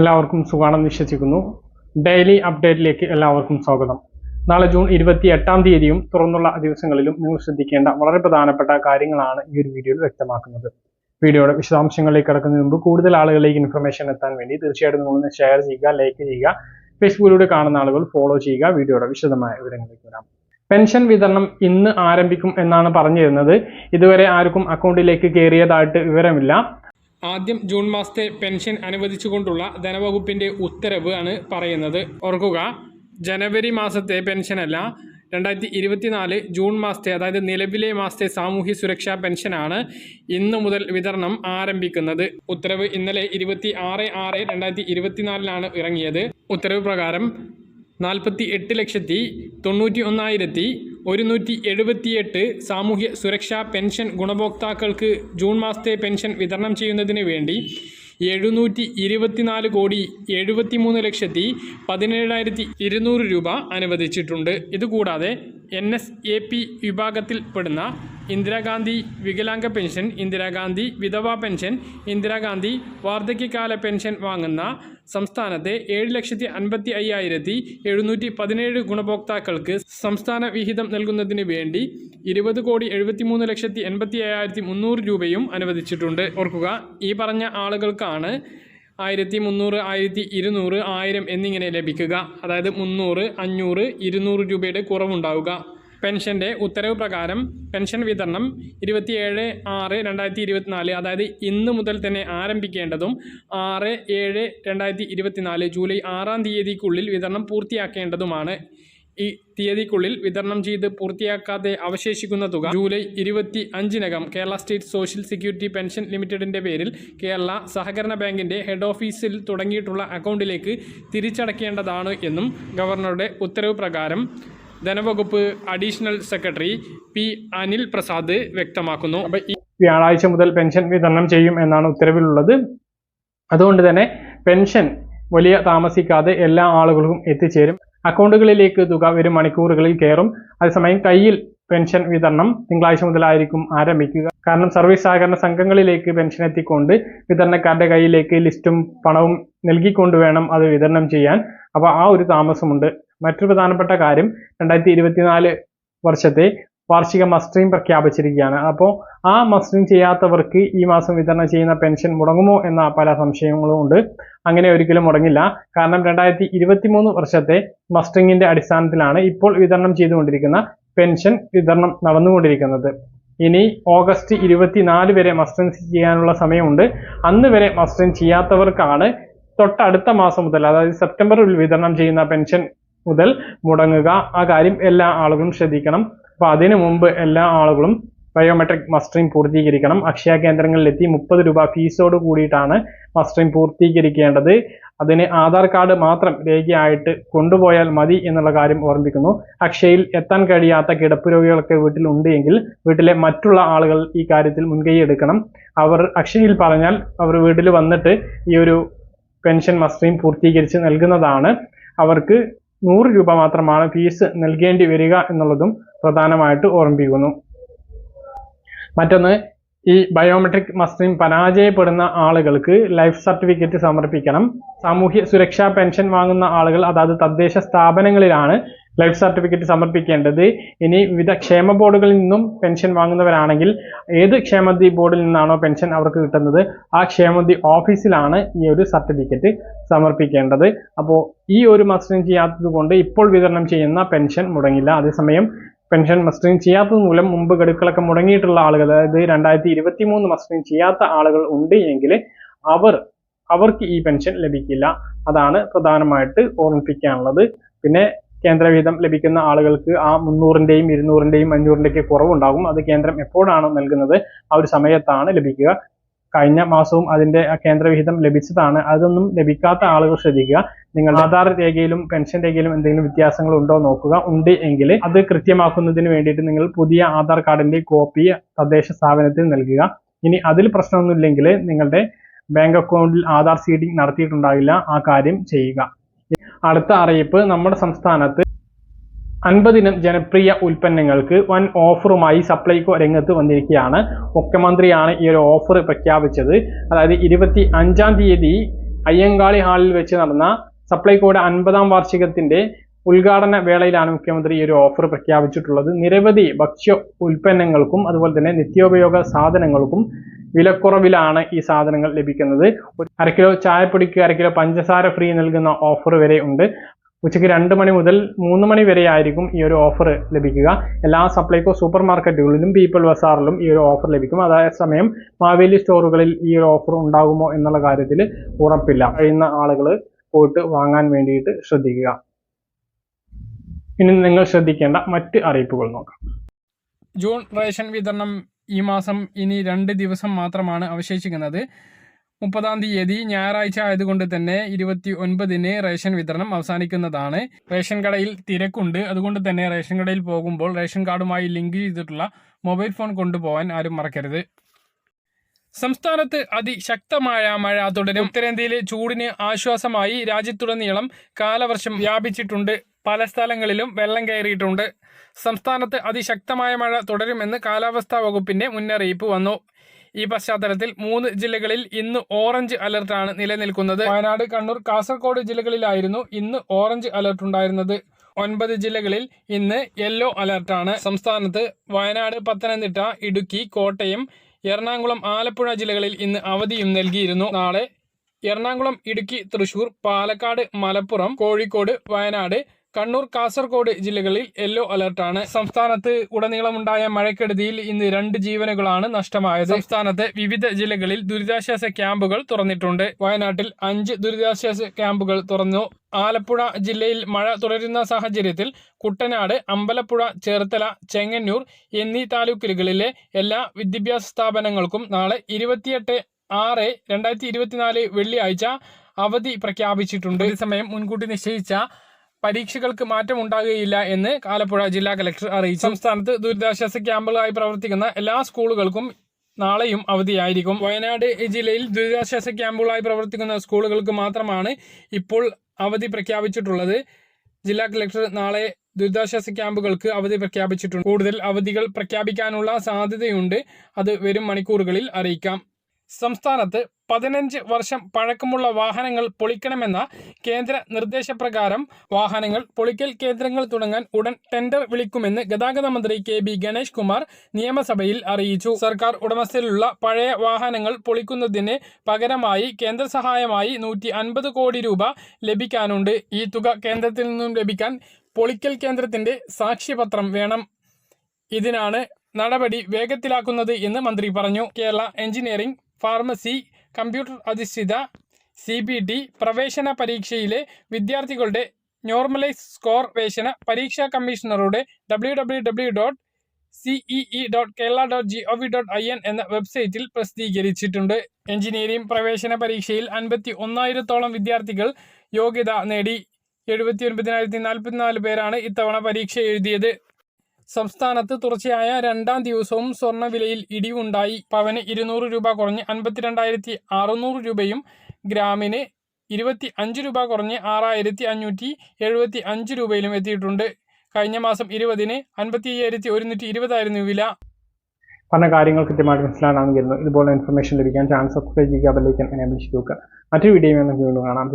എല്ലാവർക്കും സുഖമാണെന്ന് വിശ്വസിക്കുന്നു. ഡെയിലി അപ്ഡേറ്റിലേക്ക് എല്ലാവർക്കും സ്വാഗതം. നാളെ ജൂൺ ഇരുപത്തി എട്ടാം തീയതിയും തുറന്നുള്ള ദിവസങ്ങളിലും നിങ്ങൾ ശ്രദ്ധിക്കേണ്ട വളരെ പ്രധാനപ്പെട്ട കാര്യങ്ങളാണ് ഈ ഒരു വീഡിയോയിൽ വ്യക്തമാക്കുന്നത്. വീഡിയോയുടെ വിശദാംശങ്ങളിലേക്ക് കടക്കുന്നതിന് മുമ്പ് കൂടുതൽ ആളുകളിലേക്ക് ഇൻഫർമേഷൻ എത്താൻ വേണ്ടി തീർച്ചയായിട്ടും നിങ്ങളൊന്ന് ഷെയർ ചെയ്യുക ലൈക്ക് ചെയ്യുക ഫേസ്ബുക്കിലൂടെ കാണുന്ന ആളുകൾ ഫോളോ ചെയ്യുക വീഡിയോയുടെ വിശദമായ വിവരങ്ങളിലേക്ക് വരാം. പെൻഷൻ വിതരണം ഇന്ന് ആരംഭിക്കും എന്നാണ് പറഞ്ഞിരുന്നത്. ഇതുവരെ ആർക്കും അക്കൗണ്ടിലേക്ക് കയറിയതായിട്ട് വിവരമില്ല. ആദ്യം ജൂൺ മാസത്തെ പെൻഷൻ അനുവദിച്ചുകൊണ്ടുള്ള ധനവകുപ്പിന്റെ ഉത്തരവ് ആണ് പറയുന്നത്. ഓർക്കുക ജനുവരി മാസത്തെ പെൻഷനല്ല രണ്ടായിരത്തി ഇരുപത്തിനാല് ജൂൺ മാസത്തെ അതായത് നിലവിലെ മാസത്തെ സാമൂഹ്യ സുരക്ഷാ പെൻഷനാണ് ഇന്നു മുതൽ വിതരണം ആരംഭിക്കുന്നത്. ഉത്തരവ് ഇന്നലെ ഇരുപത്തി ആറ് ആറ് രണ്ടായിരത്തി ഇരുപത്തിനാലിലാണ് ഇറങ്ങിയത്. ഉത്തരവ് പ്രകാരം നാൽപ്പത്തി എട്ട് ലക്ഷത്തി തൊണ്ണൂറ്റി ഒന്നായിരത്തി ഒരുന്നൂറ്റി എഴുപത്തിയെട്ട് സാമൂഹ്യ സുരക്ഷാ പെൻഷൻ ഗുണഭോക്താക്കൾക്ക് ജൂൺ മാസത്തെ പെൻഷൻ വിതരണം ചെയ്യുന്നതിന് വേണ്ടി എഴുന്നൂറ്റി ഇരുപത്തിനാല് കോടി എഴുപത്തിമൂന്ന് ലക്ഷത്തി പതിനേഴായിരത്തി ഇരുന്നൂറ് രൂപ അനുവദിച്ചിട്ടുണ്ട്. ഇതുകൂടാതെ എൻ എസ് എ പി വിഭാഗത്തിൽപ്പെടുന്ന ഇന്ദിരാഗാന്ധി വികലാംഗ പെൻഷൻ ഇന്ദിരാഗാന്ധി വിധവാ പെൻഷൻ ഇന്ദിരാഗാന്ധി വാർദ്ധക്യകാല പെൻഷൻ വാങ്ങുന്ന സംസ്ഥാനത്തെ ഏഴ് ലക്ഷത്തി അൻപത്തി അയ്യായിരത്തി എഴുന്നൂറ്റി പതിനേഴ് ഗുണഭോക്താക്കൾക്ക് സംസ്ഥാന വിഹിതം നൽകുന്നതിന് വേണ്ടി ഇരുപത് കോടി എഴുപത്തിമൂന്ന് ലക്ഷത്തി എൺപത്തി അയ്യായിരത്തി മുന്നൂറ് രൂപയും അനുവദിച്ചിട്ടുണ്ട്. ഓർക്കുക ഈ പറഞ്ഞ ആളുകൾക്കാണ് ആയിരത്തി മുന്നൂറ് ആയിരത്തി ഇരുന്നൂറ് ആയിരം എന്നിങ്ങനെ ലഭിക്കുക. അതായത് മുന്നൂറ് അഞ്ഞൂറ് ഇരുന്നൂറ് രൂപയുടെ കുറവുണ്ടാവുക. പെൻഷന്റെ ഉത്തരവ് പ്രകാരം പെൻഷൻ വിതരണം ഇരുപത്തിയേഴ് ആറ് രണ്ടായിരത്തി ഇരുപത്തിനാല് അതായത് ഇന്ന് മുതൽ തന്നെ ആരംഭിക്കേണ്ടതും ആറ് ഏഴ് രണ്ടായിരത്തി ഇരുപത്തിനാല് ജൂലൈ ആറാം തീയതിക്കുള്ളിൽ വിതരണം പൂർത്തിയാക്കേണ്ടതുമാണ്. ഈ തീയതിക്കുള്ളിൽ വിതരണം ചെയ്ത് പൂർത്തിയാക്കാതെ അവശേഷിക്കുന്ന തുക ജൂലൈ ഇരുപത്തി അഞ്ചിനകം Kerala state social security pension ലിമിറ്റഡിന്റെ പേരിൽ കേരള സഹകരണ ബാങ്കിന്റെ ഹെഡ് ഓഫീസിൽ തുടങ്ങിയിട്ടുള്ള അക്കൗണ്ടിലേക്ക് തിരിച്ചടക്കേണ്ടതാണ് എന്നും ഗവർണറുടെ ഉത്തരവ് പ്രകാരം ധനവകുപ്പ് additional secretary P Anil Prasad വ്യക്തമാക്കുന്നു. അപ്പൊ ഈ വ്യാഴാഴ്ച മുതൽ പെൻഷൻ വിതരണം ചെയ്യും എന്നാണ് ഉത്തരവിലുള്ളത്. അതുകൊണ്ട് തന്നെ പെൻഷൻ വലിയ താമസിക്കാതെ എല്ലാ ആളുകൾക്കും എത്തിച്ചേരും. അക്കൗണ്ടുകളിലേക്ക് തുക വരും മണിക്കൂറുകളിൽ കയറും. അതേസമയം കയ്യിൽ പെൻഷൻ വിതരണം തിങ്കളാഴ്ച മുതലായിരിക്കും ആരംഭിക്കുക. കാരണം സർവീസ് സഹകരണ സംഘങ്ങളിലേക്ക് പെൻഷൻ എത്തിക്കൊണ്ട് വിതരണക്കാരുടെ കയ്യിലേക്ക് ലിസ്റ്റും പണവും നൽകിക്കൊണ്ട് വേണം അത് വിതരണം ചെയ്യാൻ. അപ്പോൾ ആ ഒരു താമസമുണ്ട്. മറ്റൊരു പ്രധാനപ്പെട്ട കാര്യം രണ്ടായിരത്തി ഇരുപത്തിനാല് വർഷത്തെ വാർഷിക മസ്റ്ററിംഗ് പ്രഖ്യാപിച്ചിരിക്കുകയാണ്. അപ്പോൾ ആ മസ്റ്ററിംഗ് ചെയ്യാത്തവർക്ക് ഈ മാസം വിതരണം ചെയ്യുന്ന പെൻഷൻ മുടങ്ങുമോ എന്ന പല സംശയങ്ങളും ഉണ്ട്. അങ്ങനെ ഒരിക്കലും മുടങ്ങില്ല. കാരണം രണ്ടായിരത്തി ഇരുപത്തി മൂന്ന് വർഷത്തെ മസ്റ്ററിങ്ങിന്റെ അടിസ്ഥാനത്തിലാണ് ഇപ്പോൾ വിതരണം ചെയ്തുകൊണ്ടിരിക്കുന്ന പെൻഷൻ വിതരണം നടന്നുകൊണ്ടിരിക്കുന്നത്. ഇനി ഓഗസ്റ്റ് ഇരുപത്തിനാല് വരെ മസ്റ്ററിംഗ് ചെയ്യാനുള്ള സമയമുണ്ട്. അന്ന് വരെ മസ്റ്ററിംഗ് ചെയ്യാത്തവർക്കാണ് തൊട്ടടുത്ത മാസം മുതൽ അതായത് സെപ്റ്റംബറിൽ വിതരണം ചെയ്യുന്ന പെൻഷൻ മുതൽ മുടങ്ങുക. ആ കാര്യം എല്ലാ ആളുകളും ശ്രദ്ധിക്കണം. അപ്പൊ അതിനു മുമ്പ് എല്ലാ ആളുകളും ബയോമെട്രിക് മസ്റ്ററിംഗ് പൂർത്തീകരിക്കണം. അക്ഷയ കേന്ദ്രങ്ങളിലെത്തി മുപ്പത് രൂപ ഫീസോട് കൂടിയിട്ടാണ് മസ്റ്ററിംഗ് പൂർത്തീകരിക്കേണ്ടത്. അതിന് ആധാർ കാർഡ് മാത്രം രേഖയായിട്ട് കൊണ്ടുപോയാൽ മതി എന്നുള്ള കാര്യം ഓർമ്മിക്കുന്നു. അക്ഷയയിൽ എത്താൻ കഴിയാത്ത കിടപ്പ് രോഗികളൊക്കെ വീട്ടിലുണ്ട് എങ്കിൽ വീട്ടിലെ മറ്റുള്ള ആളുകൾ ഈ കാര്യത്തിൽ മുൻകൈ എടുക്കണം. അവർ അക്ഷയയിൽ പറഞ്ഞാൽ അവർ വീട്ടിൽ വന്നിട്ട് ഈ ഒരു പെൻഷൻ മസ്റ്ററിംഗ് പൂർത്തീകരിച്ച് നൽകുന്നതാണ്. അവർക്ക് നൂറ് രൂപ മാത്രമാണ് ഫീസ് നൽകേണ്ടി വരിക എന്നുള്ളതും പ്രധാനമായിട്ട് ഓർമ്മിപ്പിക്കുന്നു. മറ്റൊന്ന് ഈ ബയോമെട്രിക് മസ്റ്റിംഗ് പരാജയപ്പെടുന്ന ആളുകൾക്ക് ലൈഫ് സർട്ടിഫിക്കറ്റ് സമർപ്പിക്കണം. സാമൂഹ്യ സുരക്ഷാ പെൻഷൻ വാങ്ങുന്ന ആളുകൾ അതായത് തദ്ദേശ സ്ഥാപനങ്ങളിലാണ് ലൈഫ് സർട്ടിഫിക്കറ്റ് സമർപ്പിക്കേണ്ടത്. ഇനി വിവിധ ക്ഷേമ ബോർഡുകളിൽ നിന്നും പെൻഷൻ വാങ്ങുന്നവരാണെങ്കിൽ ഏത് ക്ഷേമനിധി ബോർഡിൽ നിന്നാണോ പെൻഷൻ അവർക്ക് കിട്ടുന്നത്? ആ ക്ഷേമനിധി ഓഫീസിലാണ് ഈ ഒരു സർട്ടിഫിക്കറ്റ് സമർപ്പിക്കേണ്ടത്. അപ്പോൾ ഈ ഒരു മസ്റ്ററിങ് ചെയ്യാത്തത് കൊണ്ട് ഇപ്പോൾ വിതരണം ചെയ്യുന്ന പെൻഷൻ മുടങ്ങില്ല. അതേസമയം പെൻഷൻ മസ്റ്ററിങ് ചെയ്യാത്തത് മൂലം മുമ്പ് ഗഡുക്കളൊക്കെ മുടങ്ങിയിട്ടുള്ള ആളുകൾ അതായത് രണ്ടായിരത്തി ഇരുപത്തി മൂന്ന് മസ്റ്ററിങ് ചെയ്യാത്ത ആളുകൾ ഉണ്ട് എങ്കിൽ അവർ അവർക്ക് ഈ പെൻഷൻ ലഭിക്കില്ല. അതാണ് പ്രധാനമായിട്ട് ഓർമ്മിപ്പിക്കാനുള്ളത്. പിന്നെ കേന്ദ്രവിഹിതം ലഭിക്കുന്ന ആളുകൾക്ക് ആ മുന്നൂറിന്റെയും ഇരുന്നൂറിന്റെയും അഞ്ഞൂറിന്റെയൊക്കെ കുറവുണ്ടാകും. അത് കേന്ദ്രം എപ്പോഴാണ് നൽകുന്നത് ആ ഒരു സമയത്താണ് ലഭിക്കുക. കഴിഞ്ഞ മാസവും അതിന്റെ ആ കേന്ദ്രവിഹിതം ലഭിച്ചതാണ്. അതൊന്നും ലഭിക്കാത്ത ആളുകൾ ശ്രദ്ധിക്കുക. നിങ്ങൾ ആധാർ രേഖയിലും പെൻഷൻ രേഖയിലും എന്തെങ്കിലും വ്യത്യാസങ്ങൾ ഉണ്ടോ നോക്കുക. ഉണ്ട് എങ്കിൽ അത് കൃത്യമാക്കുന്നതിന് വേണ്ടിയിട്ട് നിങ്ങൾ പുതിയ ആധാർ കാർഡിന്റെ കോപ്പി തദ്ദേശ സ്ഥാപനത്തിൽ നൽകുക. ഇനി അതിൽ പ്രശ്നമൊന്നുമില്ലെങ്കിൽ നിങ്ങളുടെ ബാങ്ക് അക്കൗണ്ടിൽ ആധാർ സീഡിംഗ് നടത്തിയിട്ടുണ്ടാകില്ല. ആ കാര്യം ചെയ്യുക. അടുത്ത അറിയിപ്പ് നമ്മുടെ സംസ്ഥാനത്ത് അൻപതിനം ജനപ്രിയ ഉൽപ്പന്നങ്ങൾക്ക് വൻ ഓഫറുമായി സപ്ലൈകോ രംഗത്ത് വന്നിരിക്കുകയാണ്. മുഖ്യമന്ത്രിയാണ് ഈ ഒരു ഓഫർ പ്രഖ്യാപിച്ചത്. അതായത് ഇരുപത്തി അഞ്ചാം തീയതി അയ്യങ്കാളി ഹാളിൽ വെച്ച് നടന്ന സപ്ലൈകോയുടെ അൻപതാം വാർഷികത്തിന്റെ ഉദ്ഘാടന വേളയിലാണ് മുഖ്യമന്ത്രി ഈ ഒരു ഓഫർ പ്രഖ്യാപിച്ചിട്ടുള്ളത്. നിരവധി ഭക്ഷ്യ ഉൽപ്പന്നങ്ങൾക്കും അതുപോലെ തന്നെ നിത്യോപയോഗ സാധനങ്ങൾക്കും വിലക്കുറവിലാണ് ഈ സാധനങ്ങൾ ലഭിക്കുന്നത്. അര കിലോ ചായപ്പൊടിക്ക് അര കിലോ പഞ്ചസാര ഫ്രീ നൽകുന്ന ഓഫർ വരെ ഉണ്ട്. ഉച്ചയ്ക്ക് രണ്ട് മണി മുതൽ മൂന്ന് മണി വരെ ആയിരിക്കും ഈ ഒരു ഓഫർ ലഭിക്കുക. എല്ലാ സപ്ലൈകോ സൂപ്പർ മാർക്കറ്റുകളിലും പീപ്പിൾ ബസാറിലും ഈ ഒരു ഓഫർ ലഭിക്കും. അതേസമയം മാവേലി സ്റ്റോറുകളിൽ ഈ ഒരു ഓഫർ ഉണ്ടാകുമോ എന്നുള്ള കാര്യത്തിൽ ഉറപ്പില്ല. കഴിയുന്ന ആളുകൾ പോയിട്ട് വാങ്ങാൻ വേണ്ടിയിട്ട് ശ്രദ്ധിക്കുക. ഇനി നിങ്ങൾ ശ്രദ്ധിക്കേണ്ട മറ്റ് അറിയിപ്പുകൾ നോക്കാം. ജൂൺ റേഷൻ വിതരണം ഈ മാസം ഇനി രണ്ട് ദിവസം മാത്രമാണ് അവശേഷിക്കുന്നത്. മുപ്പതാം തീയതി ഞായറാഴ്ച ആയതുകൊണ്ട് തന്നെ ഇരുപത്തി ഒൻപതിന് റേഷൻ വിതരണം അവസാനിക്കുന്നതാണ്. റേഷൻ കടയിൽ തിരക്കുണ്ട്. അതുകൊണ്ട് തന്നെ റേഷൻ കടയിൽ പോകുമ്പോൾ റേഷൻ കാർഡുമായി ലിങ്ക് ചെയ്തിട്ടുള്ള മൊബൈൽ ഫോൺ കൊണ്ടുപോകാൻ ആരും മറക്കരുത്. സംസ്ഥാനത്ത് അതിശക്തമായ മഴ തുടരും. ഉത്തരേന്ത്യയിലെ ചൂടിന് ആശ്വാസമായി രാജ്യത്തുടനീളം കാലവർഷം വ്യാപിച്ചിട്ടുണ്ട്. പല സ്ഥലങ്ങളിലും വെള്ളം കയറിയിട്ടുണ്ട്. സംസ്ഥാനത്ത് അതിശക്തമായ മഴ തുടരുമെന്ന് കാലാവസ്ഥാ വകുപ്പിന്റെ മുന്നറിയിപ്പ് വന്നു. ഈ പശ്ചാത്തലത്തിൽ മൂന്ന് ജില്ലകളിൽ ഇന്ന് ഓറഞ്ച് അലർട്ടാണ് നിലനിൽക്കുന്നത്. വയനാട് കണ്ണൂർ കാസർഗോഡ് ജില്ലകളിലായിരുന്നു ഇന്ന് ഓറഞ്ച് അലർട്ട് ഉണ്ടായിരുന്നത്. ഒൻപത് ജില്ലകളിൽ ഇന്ന് യെല്ലോ അലർട്ടാണ്. സംസ്ഥാനത്ത് വയനാട് പത്തനംതിട്ട ഇടുക്കി കോട്ടയം എറണാകുളം ആലപ്പുഴ ജില്ലകളിൽ ഇന്ന് അവധിയും നൽകിയിരുന്നു. നാളെ എറണാകുളം ഇടുക്കി തൃശൂർ പാലക്കാട് മലപ്പുറം കോഴിക്കോട് വയനാട് കണ്ണൂർ കാസർഗോഡ് ജില്ലകളിൽ യെല്ലോ അലർട്ടാണ്. സംസ്ഥാനത്ത് ഉടനീളമുണ്ടായ മഴക്കെടുതിയിൽ ഇന്ന് രണ്ട് ജീവനുകളാണ് നഷ്ടമായത്. സംസ്ഥാനത്തെ വിവിധ ജില്ലകളിൽ ദുരിതാശ്വാസ ക്യാമ്പുകൾ തുറന്നിട്ടുണ്ട്. വയനാട്ടിൽ അഞ്ച് ദുരിതാശ്വാസ ക്യാമ്പുകൾ തുറന്നു. ആലപ്പുഴ ജില്ലയിൽ മഴ തുടരുന്ന സാഹചര്യത്തിൽ കുട്ടനാട് അമ്പലപ്പുഴ ചേർത്തല ചെങ്ങന്നൂർ എന്നീ താലൂക്കുകളിലെ എല്ലാ വിദ്യാഭ്യാസ സ്ഥാപനങ്ങൾക്കും നാളെ ഇരുപത്തിയെട്ട് ആറ് രണ്ടായിരത്തി ഇരുപത്തിനാല് വെള്ളിയാഴ്ച അവധി പ്രഖ്യാപിച്ചിട്ടുണ്ട്. അതേസമയം മുൻകൂട്ടി നിശ്ചയിച്ച പരീക്ഷകൾക്ക് മാറ്റം ഉണ്ടാകുകയില്ല എന്ന് ആലപ്പുഴ ജില്ലാ കലക്ടർ അറിയിച്ചു. സംസ്ഥാനത്ത് ദുരിതാശ്വാസ ക്യാമ്പുകളായി പ്രവർത്തിക്കുന്ന എല്ലാ സ്കൂളുകൾക്കും നാളെയും അവധിയായിരിക്കും. വയനാട് ജില്ലയിൽ ദുരിതാശ്വാസ ക്യാമ്പുകളായി പ്രവർത്തിക്കുന്ന സ്കൂളുകൾക്ക് മാത്രമാണ് ഇപ്പോൾ അവധി പ്രഖ്യാപിച്ചിട്ടുള്ളത്. ജില്ലാ കലക്ടർ നാളെ ദുരിതാശ്വാസ ക്യാമ്പുകൾക്ക് അവധി പ്രഖ്യാപിച്ചിട്ടുണ്ട്. കൂടുതൽ അവധികൾ പ്രഖ്യാപിക്കാനുള്ള സാധ്യതയുണ്ട്. അത് വരും മണിക്കൂറുകളിൽ അറിയിക്കാം. സംസ്ഥാനത്ത് പതിനഞ്ച് വർഷം പഴക്കമുള്ള വാഹനങ്ങൾ പൊളിക്കണമെന്ന കേന്ദ്ര നിർദ്ദേശപ്രകാരം വാഹനങ്ങൾ പൊളിക്കൽ കേന്ദ്രങ്ങൾ തുടങ്ങാൻ ഉടൻ ടെൻഡർ വിളിക്കുമെന്ന് ഗതാഗത മന്ത്രി കെ ബി ഗണേഷ് കുമാർ നിയമസഭയിൽ അറിയിച്ചു. സർക്കാർ ഉടമസ്ഥയിലുള്ള പഴയ വാഹനങ്ങൾ പൊളിക്കുന്നതിന് പകരമായി കേന്ദ്ര സഹായമായി നൂറ്റി കോടി രൂപ ലഭിക്കാനുണ്ട്. ഈ തുക കേന്ദ്രത്തിൽ നിന്നും ലഭിക്കാൻ പൊളിക്കൽ കേന്ദ്രത്തിന്റെ സാക്ഷ്യപത്രം വേണം. ഇതിനാണ് നടപടി വേഗത്തിലാക്കുന്നത് എന്ന് മന്ത്രി പറഞ്ഞു. കേരള എഞ്ചിനീയറിംഗ് ഫാർമസി കമ്പ്യൂട്ടർ അധിഷ്ഠിത സി ബി ടി പ്രവേശന പരീക്ഷയിലെ വിദ്യാർത്ഥികളുടെ നോർമലൈസ് സ്കോർ വേഷന പരീക്ഷാ കമ്മീഷണറുടെ W W W dot CEE dot Kerala dot G O V dot I N എന്ന വെബ്സൈറ്റിൽ പ്രസിദ്ധീകരിച്ചിട്ടുണ്ട്. എഞ്ചിനീയറിംഗ് പ്രവേശന പരീക്ഷയിൽ അൻപത്തി ഒന്നായിരത്തോളം വിദ്യാർത്ഥികൾ യോഗ്യത നേടി. എഴുപത്തി ഒൻപതിനായിരത്തി നാൽപ്പത്തിനാല് പേരാണ് ഇത്തവണ പരീക്ഷ എഴുതിയത്. സംസ്ഥാനത്ത് തുടർച്ചയായ രണ്ടാം ദിവസവും സ്വർണവിലയിൽ ഇടിവുണ്ടായി. പവന് ഇരുന്നൂറ് രൂപ കുറഞ്ഞ് അൻപത്തിരണ്ടായിരത്തി അറുന്നൂറ് രൂപയും ഗ്രാമിന് ഇരുപത്തി അഞ്ച് രൂപ കുറഞ്ഞ് ആറായിരത്തി അഞ്ഞൂറ്റി എഴുപത്തി അഞ്ച് രൂപയിലും എത്തിയിട്ടുണ്ട്. കഴിഞ്ഞ മാസം ഇരുപതിന് അൻപത്തി അയ്യായിരത്തി ഒരുന്നൂറ്റി ഇരുപതായിരുന്നു വില. പറഞ്ഞ കാര്യങ്ങൾ കൃത്യമായിട്ട് മനസ്സിലാണെന്ന് കരുതുന്നു ഇതുപോലെ ഇൻഫർമേഷൻ ലഭിക്കാൻ ചാനൽ സബ്സ്ക്രൈബ് ചെയ്യുക ബെല്ലൈക്കൻ എനേബിൾ ചെയ്ത് നോക്കുക മറ്റൊരു വീഡിയോ നമുക്ക് കാണാം.